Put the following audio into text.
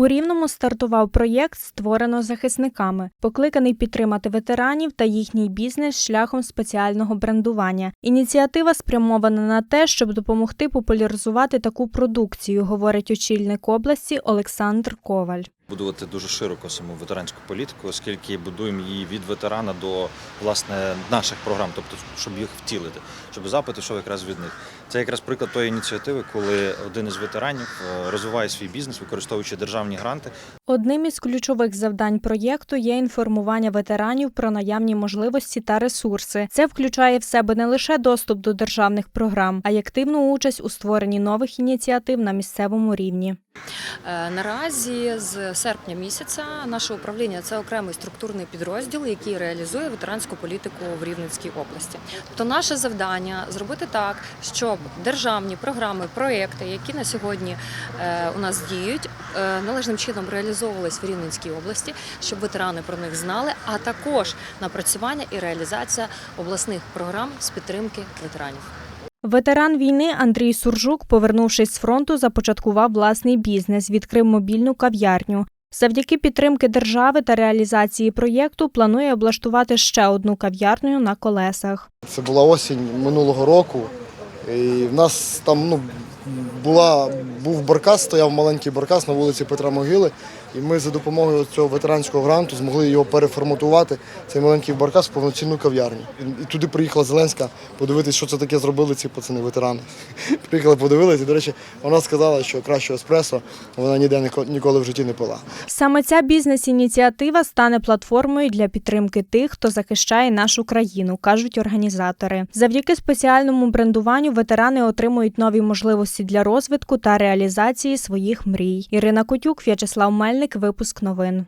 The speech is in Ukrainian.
У Рівному стартував проєкт Створено захисниками, покликаний підтримати ветеранів та їхній бізнес шляхом спеціального брендування. Ініціатива спрямована на те, щоб допомогти популяризувати таку продукцію, говорить очільник області Олександр Коваль. будувати дуже широко саму ветеранську політику, оскільки будуємо її від ветерана до власне наших програм, тобто щоб їх втілити, щоб запит йшов якраз від них. Це якраз приклад тої ініціативи, коли один із ветеранів е, розвиває свій бізнес, використовуючи державні гранти. Одним із ключових завдань проєкту є інформування ветеранів про наявні можливості та ресурси. Це включає в себе не лише доступ до державних програм, а й активну участь у створенні нових ініціатив на місцевому рівні. Е, Наразі з серпня місяця наше управління це окремий структурний підрозділ, який реалізує ветеранську політику в Рівненській області. Тобто наше завдання зробити так, щоб державні програми, проекти, які на сьогодні е, у нас діють, е, належним чином реалізовувались в Рівненській області, щоб ветерани про них знали, а також напрацювання і реалізація обласних програм з підтримки ветеранів. Ветеран війни Андрій Суржук, повернувшись з фронту, започаткував власний бізнес, відкрив мобільну кав'ярню. Завдяки підтримки держави та реалізації проєкту планує облаштувати ще одну кав'ярню на колесах. Це була осінь минулого року. І в нас там ну, була, був баркас, стояв маленький баркас на вулиці Петра Могили. І ми за допомогою цього ветеранського гранту змогли його переформатувати, цей маленький баркас в повноцінну кав'ярню. І, туди приїхала Зеленська подивитися, що це таке зробили ці пацани, ветерани. Приїхали, подивилися. До речі, вона сказала, що кращого еспресо вона ніде ніко- ніколи в житті не пила. Саме ця бізнес-ініціатива стане платформою для підтримки тих, хто захищає нашу країну, кажуть організатори. Завдяки спеціальному брендуванню ветерани отримують нові можливості для розвитку та реалізації своїх мрій. Ірина Котюк, В'ячеслав Мельник, випуск новин.